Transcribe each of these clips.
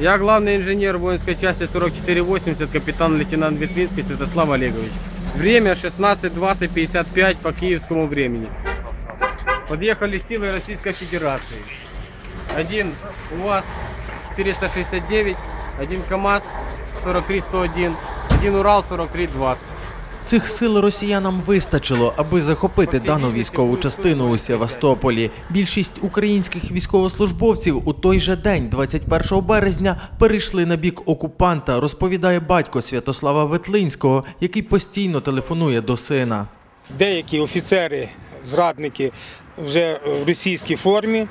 Я главный инженер воинской части 4480, капитан-лейтенант Ветвинский Святослав Олегович. Время 16.20.55 по киевскому времени. Подъехали силы Российской Федерации. Один УАЗ 469, один КАМАЗ 43101, один Урал 4320. Цих сил росіянам вистачило, аби захопити дану військову частину у Севастополі. Більшість українських військовослужбовців у той же день, 21 березня, перейшли на бік окупанта, розповідає батько Святослава Ветлинського, який постійно телефонує до сина. Деякі офіцери, зрадники вже в російській формі.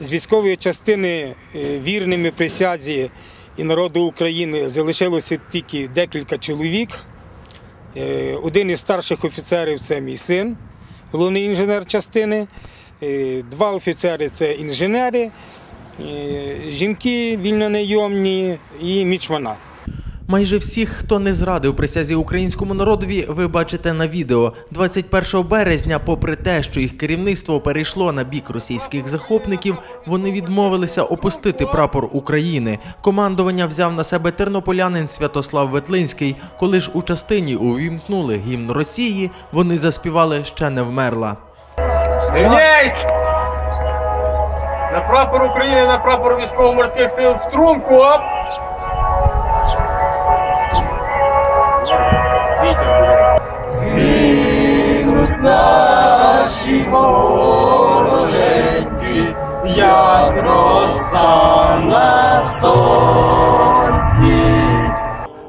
З військової частини е, вірними присязі і народу України залишилося тільки декілька чоловік. Е, Один із старших офіцерів це мій син, головний інженер частини. Е, Два офіцери це інженери, е, жінки вільнонайомні і мічмана. Майже всіх, хто не зрадив присязі українському народові, ви бачите на відео. 21 березня, попри те, що їх керівництво перейшло на бік російських захопників, вони відмовилися опустити прапор України. Командування взяв на себе тернополянин Святослав Ветлинський. Коли ж у частині увімкнули гімн Росії, вони заспівали ще не вмерла. Рівняйсь! На прапор України, на прапор військово-морських сил в струнку, оп!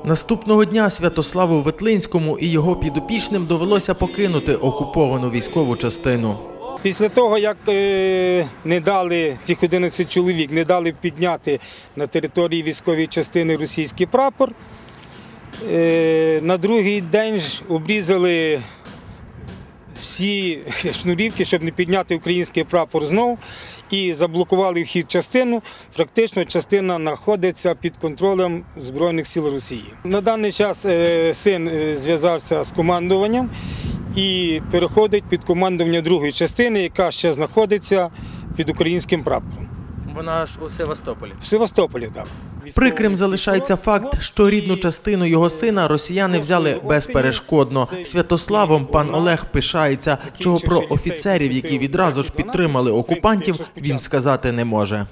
Наступного дня Святославу Ветлинському і його підопічним довелося покинути окуповану військову частину. Після того, як е, не дали цих 11 чоловік, не дали підняти на території військової частини російський прапор, е, на другий день ж обрізали всі шнурівки, щоб не підняти український прапор знов, і заблокували вхід частину. Практично частина знаходиться під контролем Збройних сил Росії. На даний час е, син е, зв'язався з командуванням і переходить під командування другої частини, яка ще знаходиться під українським прапором. Вона ж у Севастополі. В Севастополі так. Прикрим залишається факт, що рідну частину його сина росіяни взяли безперешкодно. Святославом пан Олег пишається, чого про офіцерів, які відразу ж підтримали окупантів, він сказати не може.